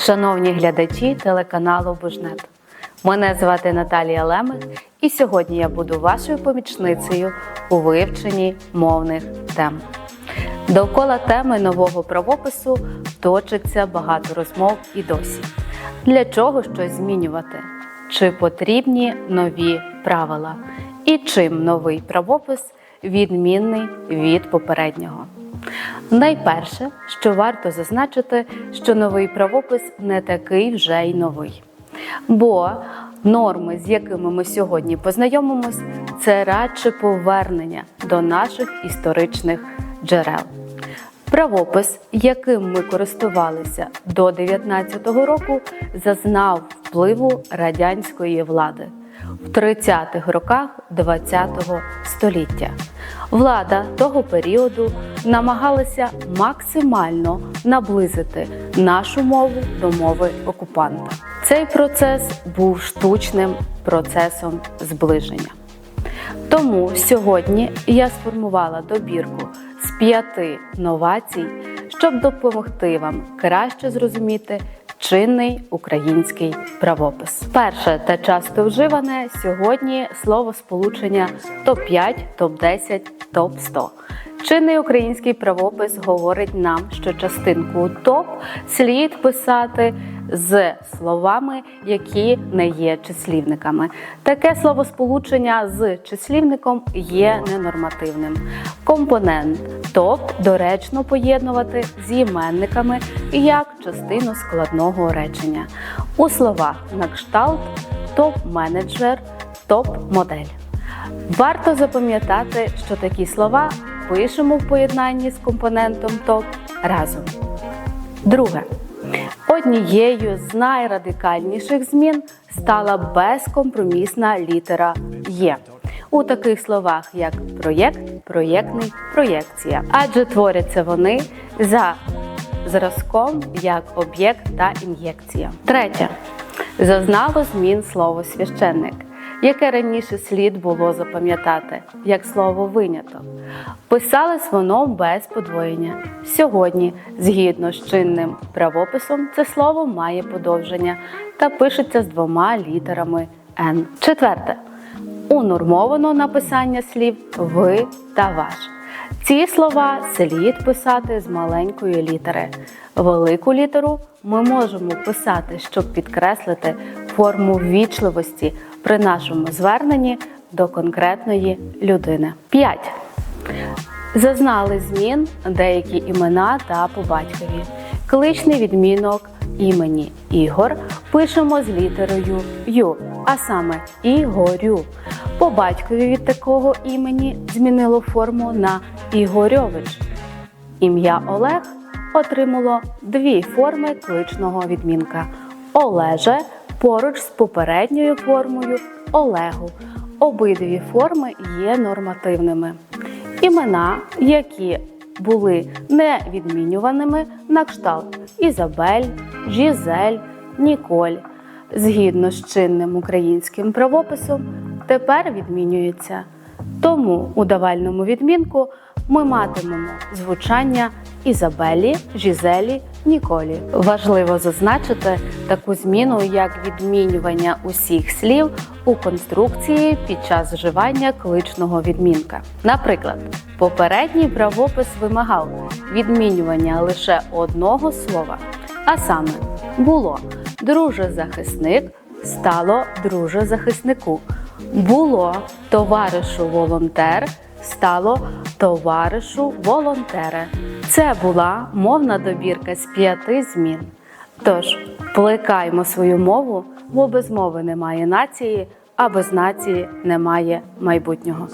Шановні глядачі телеканалу Бужнет. Мене звати Наталія Лемех, і сьогодні я буду вашою помічницею у вивченні мовних тем. Довкола теми нового правопису точиться багато розмов і досі. Для чого щось змінювати? Чи потрібні нові правила? І чим новий правопис відмінний від попереднього? Найперше, що варто зазначити, що новий правопис не такий вже й новий. Бо норми, з якими ми сьогодні познайомимось, це радше повернення до наших історичних джерел. Правопис, яким ми користувалися до 19-го року, зазнав впливу радянської влади в 30-х роках ХХ століття. Влада того періоду намагалася максимально наблизити нашу мову до мови окупанта. Цей процес був штучним процесом зближення. Тому сьогодні я сформувала добірку з п'яти новацій, щоб допомогти вам краще зрозуміти чинний український правопис. Перше та часто вживане сьогодні слово сполучення топ-5, топ-10, топ-100. Чинний український правопис говорить нам, що частинку топ слід писати з словами, які не є числівниками. Таке словосполучення з числівником є ненормативним. Компонент топ доречно поєднувати з іменниками як частину складного речення. У словах на кшталт топ-менеджер, топ-модель. Варто запам'ятати, що такі слова пишемо в поєднанні з компонентом топ разом. Друге. Однією з найрадикальніших змін стала безкомпромісна літера Є у таких словах, як проєкт, проєктний, проєкція, адже творяться вони за зразком як об'єкт та ін'єкція. Третє. Зазнало змін слово священник, яке раніше слід було запам'ятати як слово виняток. Писалось воно без подвоєння. Сьогодні, згідно з чинним правописом, це слово має подовження та пишеться з двома літерами Н. Четверте. Унормовано написання слів ви та ваш. Ці слова слід писати з маленької літери. Велику літеру ми можемо писати, щоб підкреслити форму ввічливості при нашому зверненні до конкретної людини. 5. Зазнали змін деякі імена та по батькові. Кличний відмінок імені Ігор пишемо з літерою Ю, а саме Ігорю. По батькові від такого імені змінило форму на Ігорьович. Ім'я Олег отримало дві форми кличного відмінка Олеже поруч з попередньою формою Олегу. Обидві форми є нормативними. Імена, які були невідмінюваними на кшталт Ізабель, Жізель, Ніколь. Згідно з чинним українським правописом, тепер відмінюються. Тому у давальному відмінку ми матимемо звучання Ізабелі, Жізелі, Ніколі. Важливо зазначити таку зміну, як відмінювання усіх слів у конструкції під час вживання кличного відмінка. Наприклад, попередній правопис вимагав відмінювання лише одного слова, а саме було друже-захисник стало друже-захиснику. Було товаришу волонтер стало товаришу волонтере. Це була мовна добірка з п'яти змін. Тож плекаймо свою мову, бо без мови немає нації, а без нації немає майбутнього.